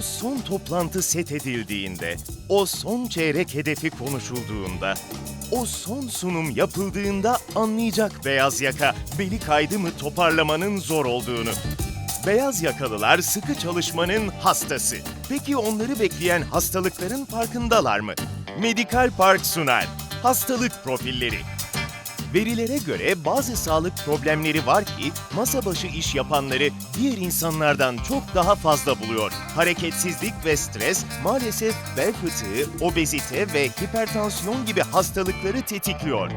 O son toplantı set edildiğinde, o son çeyrek hedefi konuşulduğunda, o son sunum yapıldığında anlayacak beyaz yaka beli kaydı mı toparlamanın zor olduğunu. Beyaz yakalılar sıkı çalışmanın hastası. Peki onları bekleyen hastalıkların farkındalar mı? Medikal Park sunar. Hastalık profilleri. Verilere göre bazı sağlık problemleri var ki masa başı iş yapanları diğer insanlardan çok daha fazla buluyor. Hareketsizlik ve stres maalesef bel fıtığı, obezite ve hipertansiyon gibi hastalıkları tetikliyor.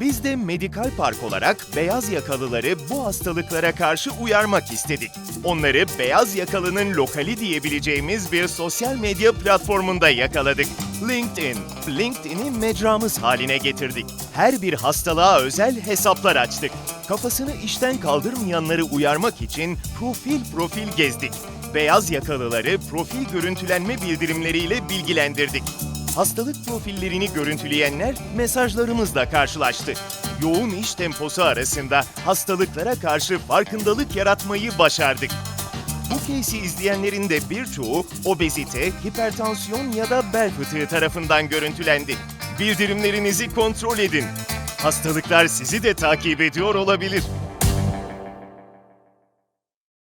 Biz de Medikal Park olarak beyaz yakalıları bu hastalıklara karşı uyarmak istedik. Onları beyaz yakalının lokali diyebileceğimiz bir sosyal medya platformunda yakaladık. LinkedIn. LinkedIn'i mecramız haline getirdik. Her bir hastalığa özel hesaplar açtık. Kafasını işten kaldırmayanları uyarmak için profil profil gezdik. Beyaz yakalıları profil görüntülenme bildirimleriyle bilgilendirdik. Hastalık profillerini görüntüleyenler mesajlarımızla karşılaştı. Yoğun iş temposu arasında hastalıklara karşı farkındalık yaratmayı başardık. Bu case'i izleyenlerin de birçoğu obezite, hipertansiyon ya da bel fıtığı tarafından görüntülendi. Bildirimlerinizi kontrol edin. Hastalıklar sizi de takip ediyor olabilir.